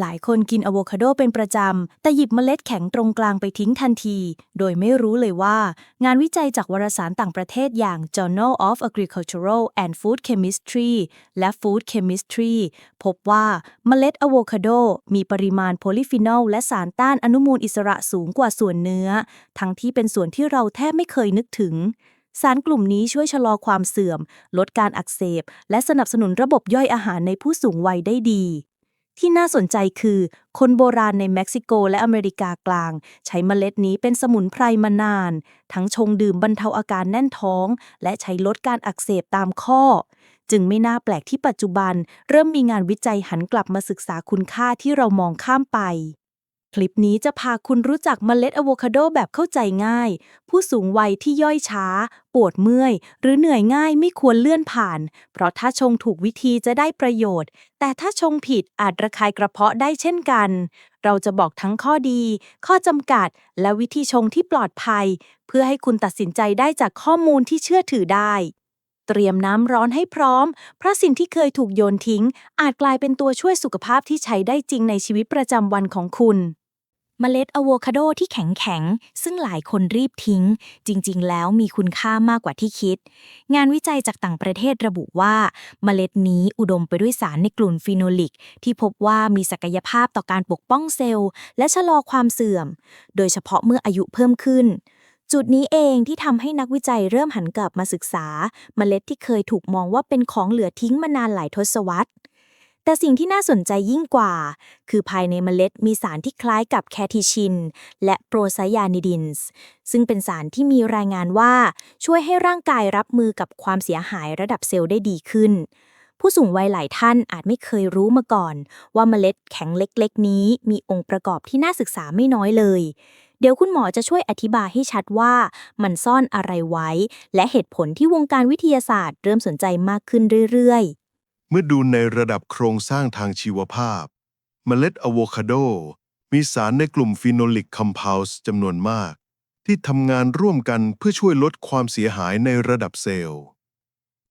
หลายคนกินอะโวคาโดเป็นประจำ แต่หยิบเมล็ดแข็งตรงกลางไปทิ้งทันที โดยไม่รู้เลยว่า งานวิจัยจากวารสารต่างประเทศอย่าง Journal of Agricultural and Food Chemistry และ Food Chemistry พบว่าเมล็ดอะโวคาโดมีปริมาณโพลีฟีนอลและสารต้านอนุมูลอิสระสูงกว่าส่วนเนื้อ ทั้งที่เป็นส่วนที่เราแทบไม่เคยนึกถึงสารกลุ่มนี้ช่วยชะลอความเสื่อม ลดการอักเสบ และสนับสนุนระบบย่อยอาหารในผู้สูงวัยได้ดี ที่น่าสนใจคือ คนโบราณในเม็กซิโกและอเมริกากลาง ใช้เมล็ดนี้เป็นสมุนไพรมานาน ทั้งชงดื่มบรรเทาอาการแน่นท้อง และใช้ลดการอักเสบตามข้อ จึงไม่น่าแปลกที่ปัจจุบัน เริ่มมีงานวิจัยหันกลับมาศึกษาคุณค่าที่เรามองข้ามไป คลิปนี้จะพาคุณรู้จักเมล็ดอะโวคาโดแบบเข้าใจง่าย ผู้สูงวัยที่ย่อยช้า ปวดเมื่อย หรือเหนื่อยง่ายไม่ควรเลื่อนผ่าน เพราะถ้าชงถูกวิธีจะได้ประโยชน์ แต่ถ้าชงผิดอาจระคายกระเพาะได้เช่นกัน เราจะบอกทั้งข้อดี ข้อจำกัด และวิธีชงที่ปลอดภัย เพื่อให้คุณตัดสินใจได้จากข้อมูลที่เชื่อถือได้เตรียมน้ำร้อนให้พร้อม เพราะสิ่งที่เคยถูกโยนทิ้ง อาจกลายเป็นตัวช่วยสุขภาพที่ใช้ได้จริงในชีวิตประจำวันของคุณ เมล็ดอะโวคาโดที่แข็งๆ ซึ่งหลายคนรีบทิ้ง จริงๆ แล้วมีคุณค่ามากกว่าที่คิด งานวิจัยจากต่างประเทศระบุว่า เมล็ดนี้อุดมไปด้วยสารในกลุ่มฟีโนลิก ที่พบว่ามีศักยภาพต่อการปกป้องเซลล์ และชะลอความเสื่อม โดยเฉพาะเมื่ออายุเพิ่มขึ้นจุดนี้เองที่ทำให้นักวิจัยเริ่มหันกลับมาศึกษาเมล็ดที่เคยถูกมองว่าเป็นของเหลือทิ้งมานานหลายทศวรรษ แต่สิ่งที่น่าสนใจยิ่งกว่า คือภายในเมล็ดมีสารที่คล้ายกับแคทิชิน และโปรไซยานิดินส์ซึ่งเป็นสารที่มีรายงานว่า ช่วยให้ร่างกายรับมือกับความเสียหายระดับเซลล์ได้ดีขึ้น ผู้สูงวัยหลายท่านอาจไม่เคยรู้มาก่อน ว่าเมล็ดแข็งเล็ก ๆ นี้มีองค์ประกอบที่น่าศึกษาไม่น้อยเลยเดี๋ยวคุณหมอจะช่วยอธิบายให้ชัดว่ามันซ่อนอะไรไว้ และเหตุผลที่วงการวิทยาศาสตร์เริ่มสนใจมากขึ้นเรื่อยๆ เมื่อดูในระดับโครงสร้างทางชีวภาพ เมล็ดอะโวคาโด มีสารในกลุ่มฟีโนลิกคอมเพลส์จำนวนมาก ที่ทำงานร่วมกันเพื่อช่วยลดความเสียหายในระดับเซลล์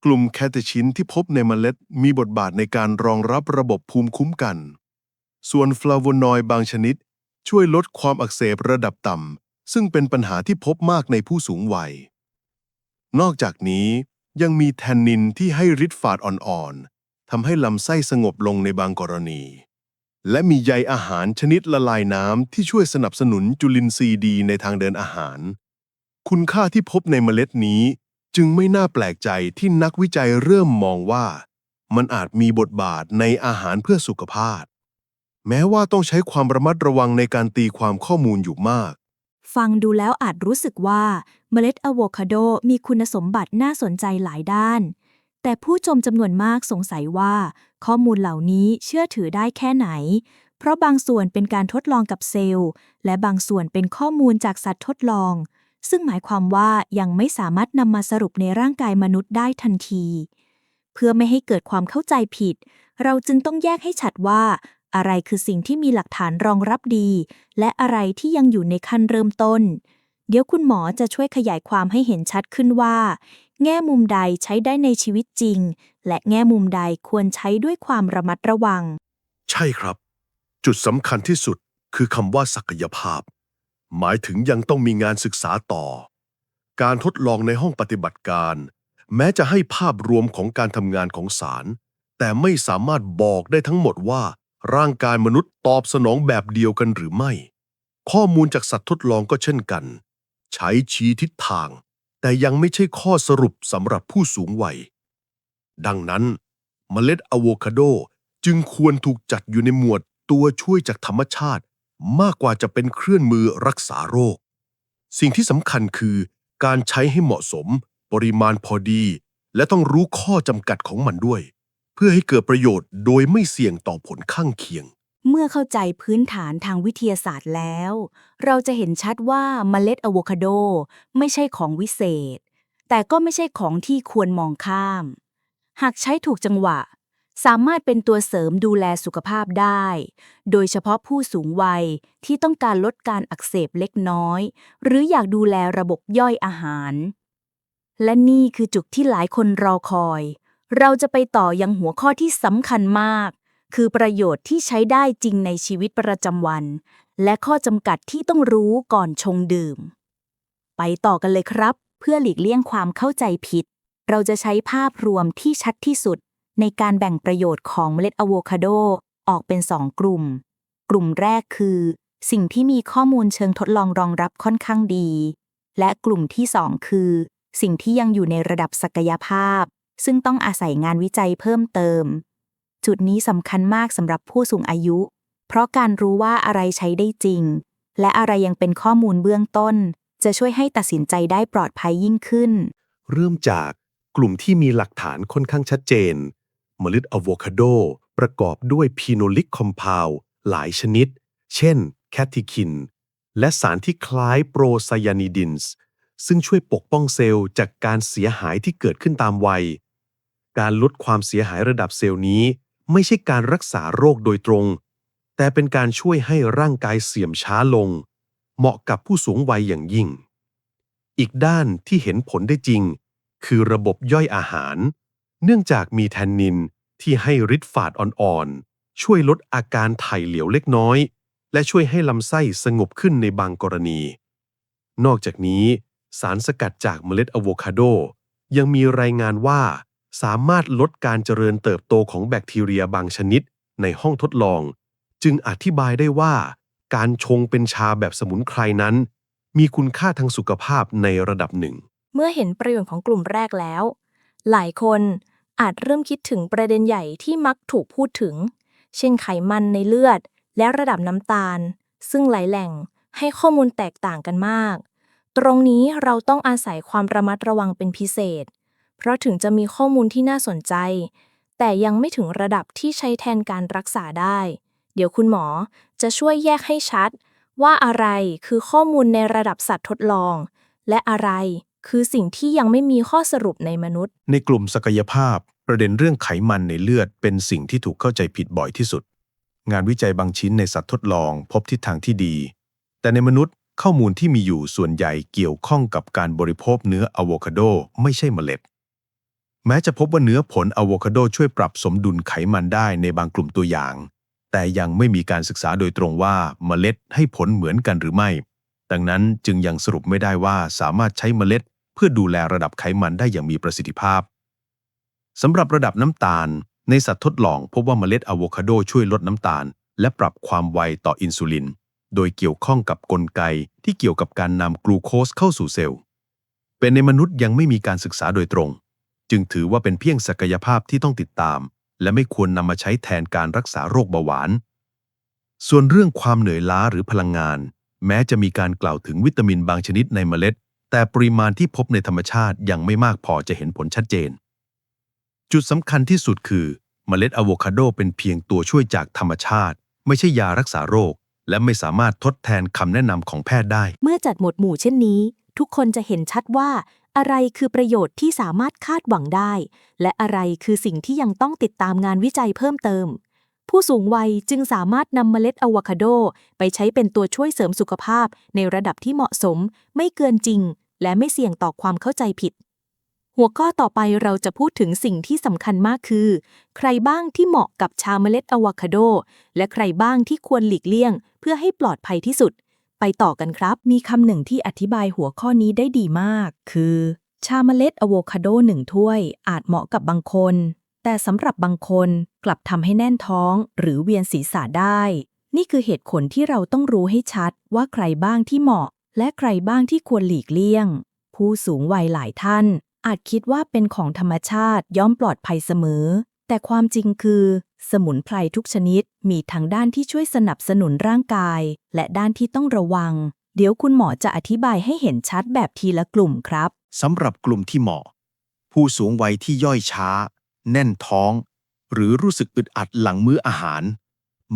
กลุ่มแคเทชินที่พบในเมล็ดมีบทบาทในการรองรับระบบภูมิคุ้มกัน ส่วนฟลาโวนอยด์บางชนิด ช่วยลดความอักเสบระดับต่ำซึ่งเป็นปัญหาที่พบมากในผู้สูงวัย นอกจากนี้ยังมีแทนนินที่ให้ฤทธิ์ฝาดอ่อนๆ ทำให้ลำไส้สงบลงในบางกรณี และมีใยอาหารชนิดละลายน้ำที่ช่วยสนับสนุนจุลินทรีย์ดีในทางเดินอาหาร คุณค่าที่พบในเมล็ดนี้จึงไม่น่าแปลกใจที่นักวิจัยเริ่มมองว่า มันอาจมีบทบาทในอาหารเพื่อสุขภาพ แม้ว่าต้องใช้ความระมัดระวังในการตีความข้อมูลอยู่มาก ฟังดูแล้วอาจรู้สึกว่าเมล็ดอะโวคาโดมีคุณสมบัติน่าสนใจหลายด้าน แต่ผู้ชมจำนวนมากสงสัยว่า ข้อมูลเหล่านี้เชื่อถือได้แค่ไหน เพราะบางส่วนเป็นการทดลองกับเซลล์ และบางส่วนเป็นข้อมูลจากสัตว์ทดลอง ซึ่งหมายความว่ายังไม่สามารถนำมาสรุปในร่างกายมนุษย์ได้ทันที เพื่อไม่ให้เกิดความเข้าใจผิด เราจึงต้องแยกให้ชัดว่า อะไรคือสิ่งที่มีหลักฐานรองรับดี และอะไรที่ยังอยู่ในขั้นเริ่มต้นเดี๋ยวคุณหมอจะช่วยขยายความให้เห็นชัดขึ้นว่า แง่มุมใดใช้ได้ในชีวิตจริง และแง่มุมใดควรใช้ด้วยความระมัดระวัง ใช่ครับ จุดสำคัญที่สุดคือคำว่าศักยภาพ หมายถึงยังต้องมีงานศึกษาต่อ การทดลองในห้องปฏิบัติการ แม้จะให้ภาพรวมของการทำงานของสาร แต่ไม่สามารถบอกได้ทั้งหมดว่า ร่างกายมนุษย์ตอบสนองแบบเดียวกันหรือไม่ ข้อมูลจากสัตว์ทดลองก็เช่นกัน ใช้ชี้ทิศทาง แต่ยังไม่ใช่ข้อสรุปสำหรับผู้สูงวัย ดังนั้นเมล็ดอะโวคาโดจึงควรถูกจัดอยู่ในหมวดตัวช่วยจากธรรมชาติ มากกว่าจะเป็นเครื่องมือรักษาโรค สิ่งที่สำคัญคือ การใช้ให้เหมาะสม ปริมาณพอดี และต้องรู้ข้อจำกัดของมันด้วย เพื่อให้เกิดประโยชน์โดยไม่เสี่ยงต่อผลข้างเคียง เมื่อเข้าใจพื้นฐานทางวิทยาศาสตร์แล้ว เราจะเห็นชัดว่าเมล็ดอะโวคาโดไม่ใช่ของวิเศษ แต่ก็ไม่ใช่ของที่ควรมองข้าม หากใช้ถูกจังหวะ สามารถเป็นตัวเสริมดูแลสุขภาพได้ โดยเฉพาะผู้สูงวัยที่ต้องการลดการอักเสบเล็กน้อย หรืออยากดูแลระบบย่อยอาหาร และนี่คือจุดที่หลายคนรอคอย เราจะไปต่อยังหัวข้อที่สำคัญมาก คือประโยชน์ที่ใช้ได้จริงในชีวิตประจำวัน และข้อจำกัดที่ต้องรู้ก่อนชงดื่ม ไปต่อกันเลยครับ เพื่อหลีกเลี่ยงความเข้าใจผิด เราจะใช้ภาพรวมที่ชัดที่สุด ในการแบ่งประโยชน์ของเมล็ดอะโวคาโดออกเป็น2กลุ่ม กลุ่มแรกคือ สิ่งที่มีข้อมูลเชิงทดลองรองรับค่อนข้างดี และกลุ่มที่2คือ สิ่งที่ยังอยู่ในระดับศักยภาพ ซึ่งต้องอาศัยงานวิจัยเพิ่มเติม จุดนี้สำคัญมากสำหรับผู้สูงอายุ เพราะการรู้ว่าอะไรใช้ได้จริง และอะไรยังเป็นข้อมูลเบื้องต้น จะช่วยให้ตัดสินใจได้ปลอดภัยยิ่งขึ้น เริ่มจากกลุ่มที่มีหลักฐานค่อนข้างชัดเจน เมล็ดอะโวคาโด ประกอบด้วยพีโนลิกคอมเพลหลายชนิด เช่น แคทิคิน และสารที่คล้ายโปรไซยานิดินส์ซึ่งช่วยปกป้องเซลล์จากการเสียหายที่เกิดขึ้นตามวัย การลดความเสียหายระดับเซลล์นี้ ไม่ใช่การรักษาโรคโดยตรง แต่เป็นการช่วยให้ร่างกายเสื่อมช้าลง เหมาะกับผู้สูงวัยอย่างยิ่ง อีกด้านที่เห็นผลได้จริง คือระบบย่อยอาหาร เนื่องจากมีแทนนินที่ให้ฤทธิ์ฝาดอ่อนๆ ช่วยลดอาการถ่ายเหลวเล็กน้อย และช่วยให้ลำไส้สงบขึ้นในบางกรณี นอกจากนี้ สารสกัดจากเมล็ดอะโวคาโด ยังมีรายงานว่า สามารถลดการเจริญเติบโตของแบคทีเรียบางชนิดในห้องทดลอง จึงอธิบายได้ว่า การชงเป็นชาแบบสมุนไพรนั้น มีคุณค่าทางสุขภาพในระดับหนึ่ง เมื่อเห็นประโยชน์ของกลุ่มแรกแล้ว หลายคนอาจเริ่มคิดถึงประเด็นใหญ่ที่มักถูกพูดถึง เช่นไขมันในเลือด และระดับน้ำตาล ซึ่งหลายแหล่งให้ข้อมูลแตกต่างกันมาก ตรงนี้เราต้องอาศัยความระมัดระวังเป็นพิเศษ เพราะถึงจะมีข้อมูลที่น่าสนใจ แต่ยังไม่ถึงระดับที่ใช้แทนการรักษาได้ เดี๋ยวคุณหมอจะช่วยแยกให้ชัด ว่าอะไรคือข้อมูลในระดับสัตว์ทดลอง และอะไรคือสิ่งที่ยังไม่มีข้อสรุปในมนุษย์ ในกลุ่มศักยภาพ ประเด็นเรื่องไขมันในเลือดเป็นสิ่งที่ถูกเข้าใจผิดบ่อยที่สุด งานวิจัยบางชิ้นในสัตว์ทดลองพบทิศทางที่ดี แต่ในมนุษย์ข้อมูลที่มีอยู่ส่วนใหญ่เกี่ยวข้องกับการบริโภคเนื้ออะโวคาโด ไม่ใช่เมล็ด แม้จะพบว่าเนื้อผลอะโวคาโดช่วยปรับสมดุลไขมันได้ในบางกลุ่มตัวอย่าง แต่ยังไม่มีการศึกษาโดยตรงว่าเมล็ดให้ผลเหมือนกันหรือไม่ ดังนั้นจึงยังสรุปไม่ได้ว่าสามารถใช้เมล็ด เพื่อดูแลระดับไขมันได้อย่างมีประสิทธิภาพสำหรับระดับน้ำตาล ในสัตว์ทดลองพบว่าเมล็ดอะโวคาโดช่วยลดน้ำตาล และปรับความไวต่ออินซูลิน โดยเกี่ยวข้องกับกลไกที่เกี่ยวกับการนำกลูโคสเข้าสู่เซลล์ เป็นในมนุษย์ยังไม่มีการศึกษาโดยตรง จึงถือว่าเป็นเพียงศักยภาพที่ต้องติดตาม และไม่ควรนำมาใช้แทนการรักษาโรคเบาหวาน ส่วนเรื่องความเหนื่อยล้าหรือพลังงาน แม้จะมีการกล่าวถึงวิตามินบางชนิดในเมล็ด แต่ปริมาณที่พบในธรรมชาติยังไม่มากพอจะเห็นผลชัดเจน จุดสำคัญที่สุดคือ เมล็ดอะโวคาโดเป็นเพียงตัวช่วยจากธรรมชาติ ไม่ใช่ยารักษาโรค และไม่สามารถทดแทนคำแนะนำของแพทย์ได้ เมื่อจัดหมวดหมู่เช่นนี้ ทุกคนจะเห็นชัดว่า อะไรคือประโยชน์ที่สามารถคาดหวังได้ และอะไรคือสิ่งที่ยังต้องติดตามงานวิจัยเพิ่มเติม ผู้สูงวัยจึงสามารถนำเมล็ดอะวคาโด ไปใช้เป็นตัวช่วยเสริมสุขภาพ ในระดับที่เหมาะสม ไม่เกินจริง และไม่เสี่ยงต่อความเข้าใจผิด หัวข้อต่อไปเราจะพูดถึงสิ่งที่สำคัญมากคือ ใครบ้างที่เหมาะกับชาเมล็ดอะวคาโด และใครบ้างที่ควรหลีกเลี่ยง เพื่อให้ปลอดภัยที่สุด ไปต่อกันครับ มีคำหนึ่งที่อธิบายหัวข้อนี้ได้ดีมาก คือ ชาเมล็ดอะโวคาโดหนึ่งถ้วย อาจเหมาะกับบางคน แต่สำหรับบางคนกลับทำให้แน่นท้อง หรือเวียนศีรษะได้ นี่คือเหตุผลที่เราต้องรู้ให้ชัดว่าใครบ้างที่เหมาะ และใครบ้างที่ควรหลีกเลี่ยง ผู้สูงวัยหลายท่าน อาจคิดว่าเป็นของธรรมชาติย่อมปลอดภัยเสมอ แต่ความจริงคือ สมุนไพรทุกชนิดมีทั้งด้านที่ช่วยสนับสนุนร่างกาย และด้านที่ต้องระวัง เดี๋ยวคุณหมอจะอธิบายให้เห็นชัดแบบทีละกลุ่มครับ สำหรับกลุ่มที่เหมาะ ผู้สูงวัยที่ย่อยช้า แน่นท้อง หรือรู้สึกอึดอัดหลังมื้ออาหาร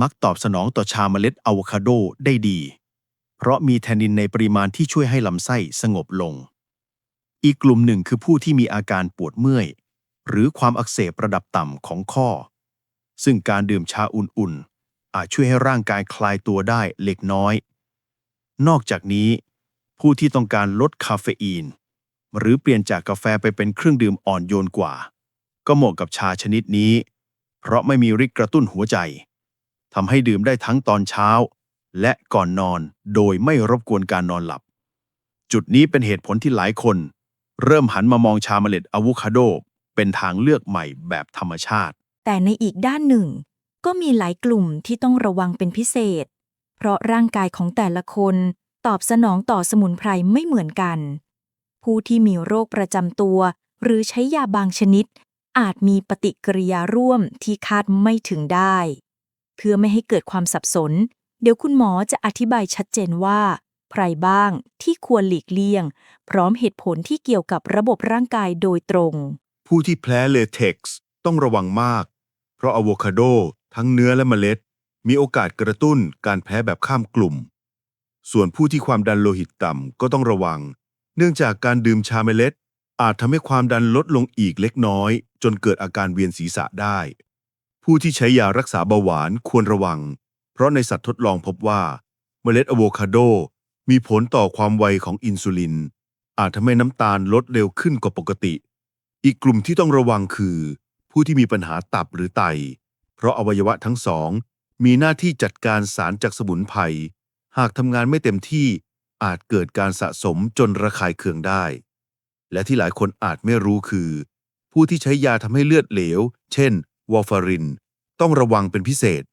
มักตอบสนองต่อชาเมล็ดอะโวคาโดได้ดี เพราะมีแทนนินในปริมาณที่ช่วยให้ลำไส้สงบลง อีกกลุ่มหนึ่งคือผู้ที่มีอาการปวดเมื่อย หรือความอักเสบระดับต่ำของข้อ ซึ่งการดื่มชาอุ่นๆ อาจช่วยให้ร่างกายคลายตัวได้เล็กน้อย นอกจากนี้ ผู้ที่ต้องการลดคาเฟอีน หรือเปลี่ยนจากกาแฟไปเป็นเครื่องดื่มอ่อนโยนกว่า ก็เหมาะกับชาชนิดนี้ เพราะไม่มีฤทธิ์กระตุ้นหัวใจทำให้ดื่มได้ทั้งตอนเช้า และก่อนนอนโดยไม่รบกวนการนอนหลับ จุดนี้เป็นเหตุผลที่หลายคน เริ่มหันมามองชาเมล็ดอะโวคาโดเป็นทางเลือกใหม่แบบธรรมชาติ แต่ในอีกด้านหนึ่ง ก็มีหลายกลุ่มที่ต้องระวังเป็นพิเศษ เพราะร่างกายของแต่ละคนตอบสนองต่อสมุนไพรไม่เหมือนกัน ผู้ที่มีโรคประจำตัว หรือใช้ยาบางชนิด อาจมีปฏิกิริยาร่วมที่คาดไม่ถึงได้ เพื่อไม่ให้เกิดความสับสน เดี๋ยวคุณหมอจะอธิบายชัดเจนว่า ใครบ้างที่ควรหลีกเลี่ยง พร้อมเหตุผลที่เกี่ยวกับระบบร่างกายโดยตรง ผู้ที่แพ้เลเท็กซ์ต้องระวังมาก ราะอะโวคาโด ทั้งเนื้อและเมล็ด มีโอกาสกระตุ้นการแพ้แบบข้ามกลุ่ม ส่วนผู้ที่ความดันโลหิตต่ำก็ต้องระวัง เนื่องจากการดื่มชาเมล็ด อาจทำให้ความดันลดลงอีกเล็กน้อย จนเกิดอาการเวียนศีรษะได้ ผู้ที่ใช้ยารักษาเบาหวานควรระวัง เพราะในสัตว์ทดลองพบว่า เมล็ดอะโวคาโด มีผลต่อความไวของอินซูลิน อาจทำให้น้ำตาลลดเร็วขึ้นกว่าปกติ อีกกลุ่มที่ต้องระวังคือ ผู้ที่มีปัญหาตับหรือไต เพราะอวัยวะทั้งสอง มีหน้าที่จัดการสารจากสมุนไพรหากทำงานไม่เต็มที่อาจเกิดการสะสมจนระคายเคืองได้ และที่หลายคนอาจไม่รู้คือ ผู้ที่ใช้ยาทำให้เลือดเหลว เช่น วอร์ฟาริน ต้องระวังเป็นพิเศษ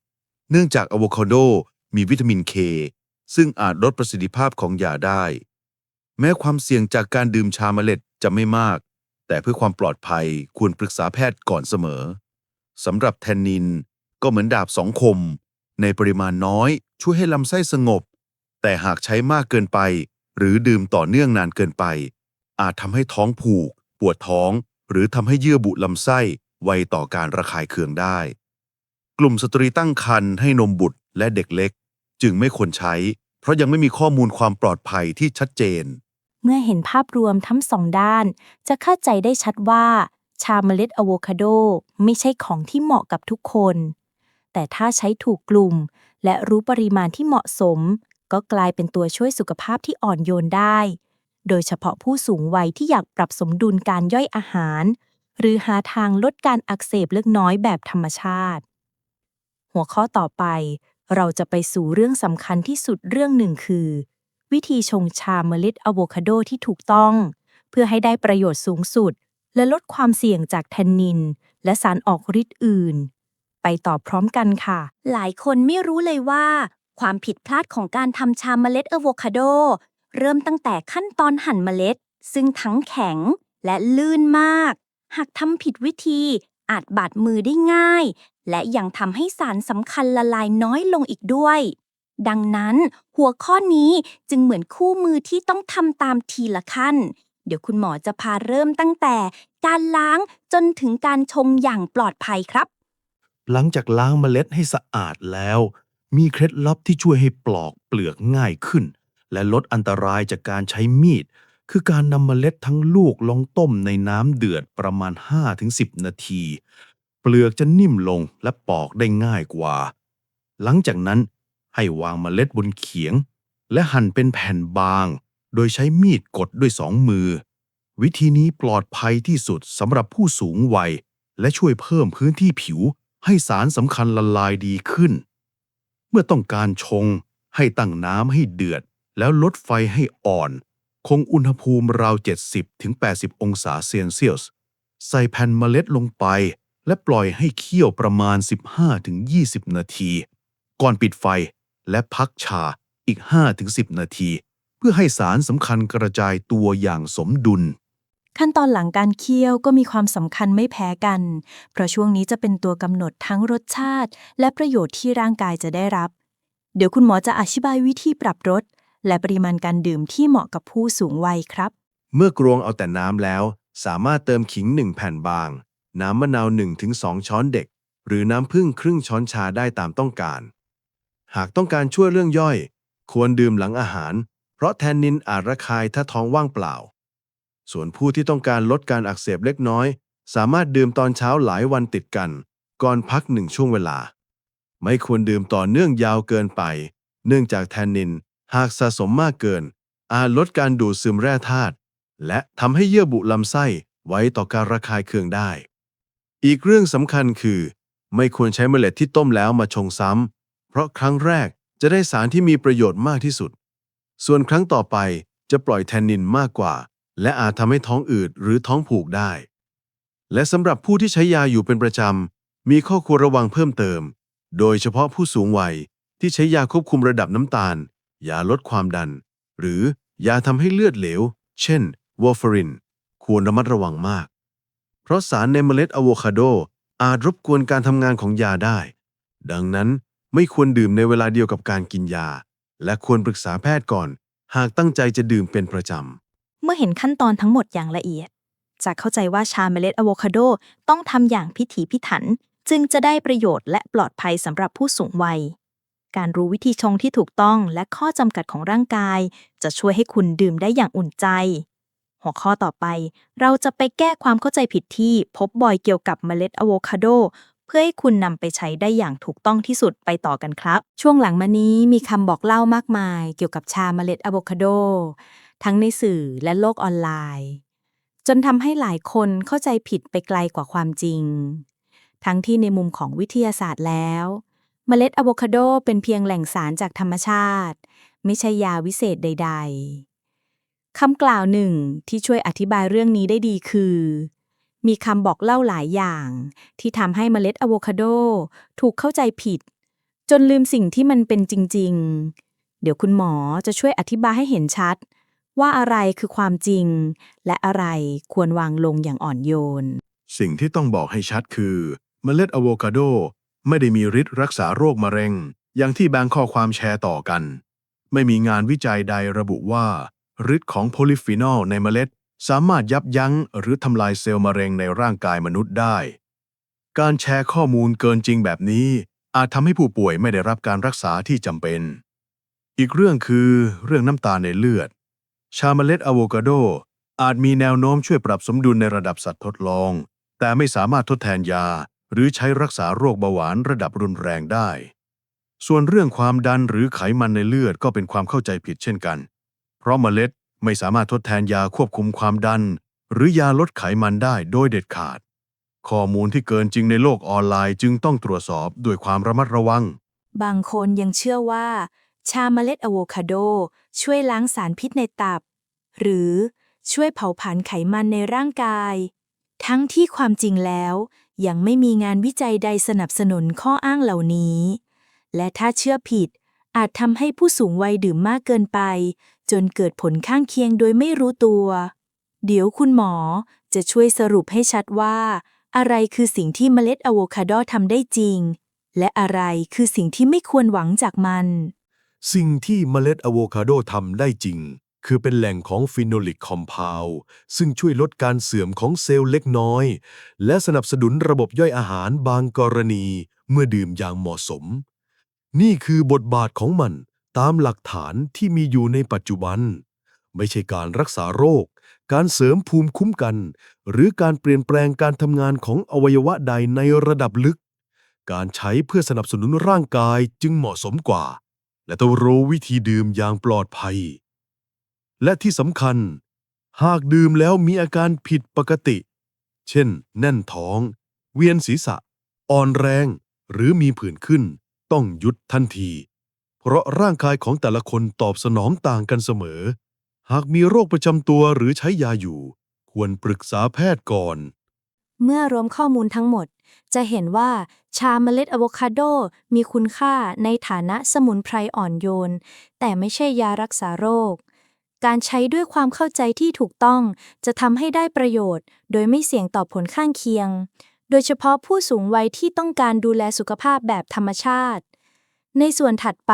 เนื่องจากอะโวคาโดมีวิตามินเคซึ่งอาจลดประสิทธิภาพของยาได้ แม้ความเสี่ยงจากการดื่มชาเมล็ดจะไม่มาก แต่เพื่อความปลอดภัยควรปรึกษาแพทย์ก่อนเสมอสำหรับแทนนินก็เหมือนดาบสองคม ในปริมาณน้อยช่วยให้ลำไส้สงบ แต่หากใช้มากเกินไป หรือดื่มต่อเนื่องนานเกินไป อาจทำให้ท้องผูก ปวดท้อง หรือทำให้เยื่อบุลำไส้ไวต่อการระคายเคืองได้ กลุ่มสตรีตั้งครรภ์ให้นมบุตรและเด็กเล็ก จึงไม่ควรใช้ เพราะยังไม่มีข้อมูลความปลอดภัยที่ชัดเจน เมื่อเห็นภาพรวมทั้งสองด้าน จะเข้าใจได้ชัดว่า ชาเมล็ดอะโวคาโดไม่ใช่ของที่เหมาะกับทุกคน แต่ถ้าใช้ถูกกลุ่ม และรู้ปริมาณที่เหมาะสม ก็กลายเป็นตัวช่วยสุขภาพที่อ่อนโยนได้ โดยเฉพาะผู้สูงวัยที่อยากปรับสมดุลการย่อยอาหาร หรือหาทางลดการอักเสบเล็กน้อยแบบธรรมชาติ หัวข้อต่อไป เราจะไปสู่เรื่องสำคัญที่สุดเรื่องหนึ่งคือ วิธีชงชาเมล็ดอะโวคาโดที่ถูกต้อง เพื่อให้ได้ประโยชน์สูงสุด และลดความเสี่ยงจากแทนนิน และสารออกฤทธิ์อื่น ไปต่อพร้อมกันค่ะ หลายคนไม่รู้เลยว่า ความผิดพลาดของการทำชาเมล็ดอะโวคาโด เริ่มตั้งแต่ขั้นตอนหั่นเมล็ด ซึ่งทั้งแข็งและลื่นมาก หากทำผิดวิธีอาจบาดมือได้ง่าย และยังทำให้สารสำคัญละลายน้อยลงอีกด้วย ดังนั้น หัวข้อนี้จึงเหมือนคู่มือที่ต้องทำตามทีละขั้น เดี๋ยวคุณหมอจะพาเริ่มตั้งแต่ การล้างจนถึงการชงอย่างปลอดภัยครับ หลังจากล้างเมล็ดให้สะอาดแล้ว มีเคล็ดลับที่ช่วยให้ปลอกเปลือกง่ายขึ้น และลดอันตรายจากการใช้มีด คือการนำเมล็ดทั้งลูกลงต้มในน้ำเดือดประมาณ 5-10 นาที เปลือกจะนิ่มลงและปอกได้ง่ายกว่า หลังจากนั้น ให้วางเมล็ดบนเขียง และหั่นเป็นแผ่นบาง โดยใช้มีดกดด้วยสองมือ วิธีนี้ปลอดภัยที่สุดสำหรับผู้สูงวัย และช่วยเพิ่มพื้นที่ผิวให้สารสำคัญละลายดีขึ้น เมื่อต้องการชง ให้ตั้งน้ำให้เดือด แล้วลดไฟให้อ่อน คงอุณหภูมิราว 70-80 องศาเซนเซียส ใส่แผ่นเมล็ดลงไป และปล่อยให้เคี่ยวประมาณ 15-20 นาที ก่อนปิดไฟ และพักชาอีก 5-10 นาที เพื่อให้สารสำคัญกระจายตัวอย่างสมดุล ขั้นตอนหลังการเคี่ยวก็มีความสำคัญไม่แพ้กัน เพราะช่วงนี้จะเป็นตัวกำหนดทั้งรสชาติ และประโยชน์ที่ร่างกายจะได้รับ เดี๋ยวคุณหมอจะอธิบายวิธีปรับรสและปริมาณการดื่มที่เหมาะกับผู้สูงวัยครับ เมื่อกรวงเอาแต่น้ำแล้ว สามารถเติมขิง 1 แผ่นบาง น้ำมะนาว 1-2 ช้อนเด็ก หรือน้ำผึ้งครึ่งช้อนชาได้ตามต้องการ หากต้องการช่วยเรื่องย่อย ควรดื่มหลังอาหาร เพราะแทนนินอาจระคายถ้าท้องว่างเปล่า ส่วนผู้ที่ต้องการลดการอักเสบเล็กน้อย สามารถดื่มตอนเช้าหลายวันติดกัน ก่อนพักหนึ่งช่วงเวลา ไม่ควรดื่มต่อเนื่องยาวเกินไป เนื่องจากแทนนินหากสะสมมากเกิน อาจลดการดูดซึมแร่ธาตุและทำให้เยื่อบุลำไส้ไว้ต่อการระคายเคืองได้ อีกเรื่องสำคัญคือ ไม่ควรใช้เมล็ดที่ต้มแล้วมาชงซ้ำ เพราะครั้งแรกจะได้สารที่มีประโยชน์มากที่สุด ส่วนครั้งต่อไปจะปล่อยแทนนินมากกว่า และอาจทำให้ท้องอืดหรือท้องผูกได้ และสำหรับผู้ที่ใช้ยาอยู่เป็นประจำ มีข้อควรระวังเพิ่มเติม โดยเฉพาะผู้สูงวัยที่ใช้ยาควบคุมระดับน้ำตาล ยาลดความดัน หรือยาทำให้เลือดเหลว เช่นวอร์ฟาริน ควรระมัดระวังมาก เพราะสารในเมล็ดอะโวคาโดอาจรบกวนการทำงานของยาได้ ดังนั้น ไม่ควรดื่มในเวลาเดียวกับการกินยา และควรปรึกษาแพทย์ก่อน หากตั้งใจจะดื่มเป็นประจำเมื่อเห็นขั้นตอนทั้งหมดอย่างละเอียด จะเข้าใจว่าชาเมล็ดอะโวคาโดต้องทำอย่างพิถีพิถัน จึงจะได้ประโยชน์และปลอดภัยสำหรับผู้สูงวัย การรู้วิธีชงที่ถูกต้องและข้อจำกัดของร่างกาย จะช่วยให้คุณดื่มได้อย่างอุ่นใจ หัวข้อต่อไป เราจะไปแก้ความเข้าใจผิดที่พบบ่อยเกี่ยวกับเมล็ดอะโวคาโด พื่อให้คุณนำไปใช้ได้อย่างถูกต้องที่สุดไปต่อกันครับ ช่วงหลังมานี้มีคำบอกเล่ามากมาย เกี่ยวกับชาเมล็ดอะโวคาโด ทั้งในสื่อและโลกออนไลน์ จนทำให้หลายคนเข้าใจผิดไปไกลกว่าความจริง ทั้งที่ในมุมของวิทยาศาสตร์แล้ว เมล็ดอะโวคาโดเป็นเพียงแหล่งสารจากธรรมชาติ ไม่ใช่ยาวิเศษใด ๆคำกล่าวหนึ่งที่ช่วยอธิบายเรื่องนี้ได้ดีคือ มีคำบอกเล่าหลายอย่าง ที่ทำให้เมล็ดอะโวคาโด ถูกเข้าใจผิด จนลืมสิ่งที่มันเป็นจริง ๆ เดี๋ยวคุณหมอจะช่วยอธิบายให้เห็นชัด ว่าอะไรคือความจริง และอะไรควรวางลงอย่างอ่อนโยน สิ่งที่ต้องบอกให้ชัดคือเมล็ดอะโวคาโดไม่ได้มีฤทธิ์รักษาโรคมะเร็ง อย่างที่บางข้อความแชร์ต่อกัน ไม่มีงานวิจัยใดระบุว่าฤทธิ์ของโพลิฟีนอลในเมล็ด สามารถยับยั้งหรือทำลายเซลล์มะเร็งในร่างกายมนุษย์ได้ การแชร์ข้อมูลเกินจริงแบบนี้ อาจทำให้ผู้ป่วยไม่ได้รับการรักษาที่จำเป็น อีกเรื่องคือเรื่องน้ำตาในเลือด ชาเมล็ดอะโวคาโด อาจมีแนวโน้มช่วยปรับสมดุลในระดับสัตว์ทดลอง แต่ไม่สามารถทดแทนยา หรือใช้รักษาโรคเบาหวานระดับรุนแรงได้ ส่วนเรื่องความดันหรือไขมันในเลือดก็เป็นความเข้าใจผิดเช่นกัน เพราะเมล็ด ไม่สามารถทดแทนยาควบคุมความดัน หรือยาลดไขมันได้โดยเด็ดขาด ข้อมูลที่เกินจริงในโลกออนไลน์จึงต้องตรวจสอบด้วยความระมัดระวัง บางคนยังเชื่อว่า ชาเมล็ดอะโวคาโด ช่วยล้างสารพิษในตับ หรือช่วยเผาผลาญไขมันในร่างกาย ทั้งที่ความจริงแล้ว ยังไม่มีงานวิจัยใดสนับสนุนข้ออ้างเหล่านี้ และถ้าเชื่อผิดอาจทำให้ผู้สูงวัยดื่มมากเกินไป จนเกิดผลข้างเคียงโดยไม่รู้ตัว เดี๋ยวคุณหมอจะช่วยสรุปให้ชัดว่า อะไรคือสิ่งที่เมล็ดอะโวคาโดทำได้จริง และอะไรคือสิ่งที่ไม่ควรหวังจากมัน สิ่งที่เมล็ดอะโวคาโดทำได้จริง คือเป็นแหล่งของฟีโนลิกคอมเพาซึ่งช่วยลดการเสื่อมของเซลล์เล็กน้อย และสนับสนุนระบบย่อยอาหารบางกรณี เมื่อดื่มอย่างเหมาะสม นี่คือบทบาทของมัน ตามหลักฐานที่มีอยู่ในปัจจุบัน ไม่ใช่การรักษาโรค การเสริมภูมิคุ้มกัน หรือการเปลี่ยนแปลงการทำงานของอวัยวะใดในระดับลึก การใช้เพื่อสนับสนุนร่างกายจึงเหมาะสมกว่า และต้องรู้วิธีดื่มอย่างปลอดภัย และที่สำคัญ หากดื่มแล้วมีอาการผิดปกติ เช่น แน่นท้อง เวียนศีรษะ อ่อนแรง หรือมีผื่นขึ้น ต้องหยุดทันที เพราะร่างกายของแต่ละคนตอบสนองต่างกันเสมอ หากมีโรคประจำตัวหรือใช้ยาอยู่ ควรปรึกษาแพทย์ก่อน เมื่อรวมข้อมูลทั้งหมด จะเห็นว่าชาเมล็ดอะโวคาโดมีคุณค่าในฐานะสมุนไพรอ่อนโยน แต่ไม่ใช่ยารักษาโรค การใช้ด้วยความเข้าใจที่ถูกต้องจะทำให้ได้ประโยชน์ โดยไม่เสี่ยงต่อผลข้างเคียง โดยเฉพาะผู้สูงวัยที่ต้องการดูแลสุขภาพแบบธรรมชาติ ในส่วนถัดไป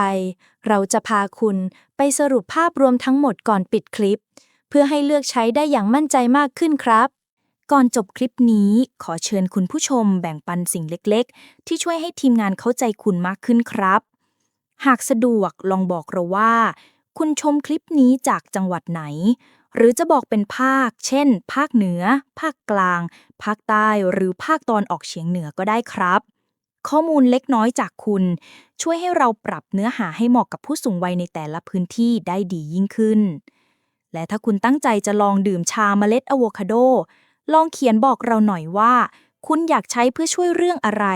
เราจะพาคุณไปสรุปภาพรวมทั้งหมดก่อนปิดคลิป เพื่อให้เลือกใช้ได้อย่างมั่นใจมากขึ้นครับ ก่อนจบคลิปนี้ขอเชิญคุณผู้ชมแบ่งปันสิ่งเล็กๆ ที่ช่วยให้ทีมงานเข้าใจคุณมากขึ้นครับ หากสะดวกลองบอกเราว่า คุณชมคลิปนี้จากจังหวัดไหน หรือจะบอกเป็นภาค เช่น ภาคเหนือ ภาคกลาง ภาคใต้หรือภาคตอนออกเฉียงเหนือก็ได้ครับ ข้อมูลเล็กน้อยจากคุณ ช่วยให้เราปรับเนื้อหาให้เหมาะกับผู้สูงวัยในแต่ละพื้นที่ได้ดียิ่งขึ้น และถ้าคุณตั้งใจจะลองดื่มชาเมล็ดอะโวคาโด ลองเขียนบอกเราหน่อยว่า คุณอยากใช้เพื่อช่วยเรื่องอะไร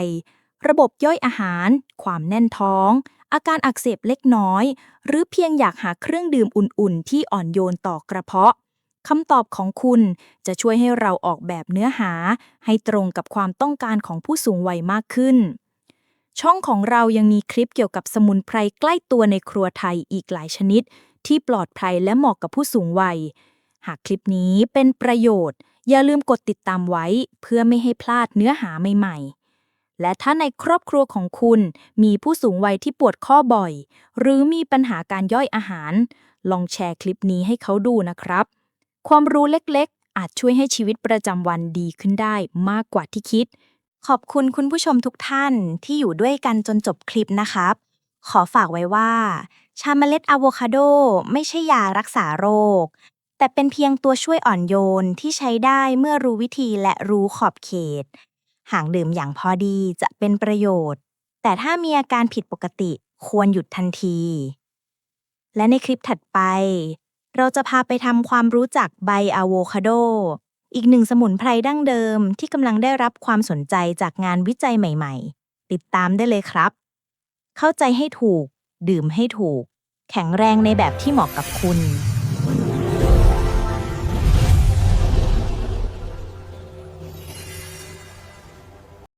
ระบบย่อยอาหาร ความแน่นท้อง อาการอักเสบเล็กน้อย หรือเพียงอยากหาเครื่องดื่มอุ่นๆ ที่อ่อนโยนต่อกระเพาะคำตอบของคุณจะช่วยให้เราออกแบบเนื้อหา ให้ตรงกับความต้องการของผู้สูงวัยมากขึ้น ช่องของเรายังมีคลิปเกี่ยวกับสมุนไพรใกล้ตัวในครัวไทยอีกหลายชนิด ที่ปลอดภัยและเหมาะกับผู้สูงวัย หากคลิปนี้เป็นประโยชน์ อย่าลืมกดติดตามไว้ เพื่อไม่ให้พลาดเนื้อหาใหม่ๆ และถ้าในครอบครัวของคุณมีผู้สูงวัยที่ปวดข้อบ่อย หรือมีปัญหาการย่อยอาหาร ลองแชร์คลิปนี้ให้เขาดูนะครับ ความรู้เล็กๆ อาจช่วยให้ชีวิตประจำวันดีขึ้นได้มากกว่าที่คิด ขอบคุณคุณผู้ชมทุกท่านที่อยู่ด้วยกันจนจบคลิปนะครับ ขอฝากไว้ว่า ชาเมล็ดอะโวคาโดไม่ใช่ยารักษาโรค แต่เป็นเพียงตัวช่วยอ่อนโยนที่ใช้ได้เมื่อรู้วิธีและรู้ขอบเขต หากดื่มอย่างพอดีจะเป็นประโยชน์ แต่ถ้ามีอาการผิดปกติควรหยุดทันที และในคลิปถัดไป เราจะพาไปทำความรู้จักใบอะโวคาโด อีกหนึ่งสมุนไพรดั้งเดิมที่กำลังได้รับความสนใจจากงานวิจัยใหม่ ๆ ติดตามได้เลยครับ เข้าใจให้ถูก ดื่มให้ถูก แข็งแรงในแบบที่เหมาะกับคุณ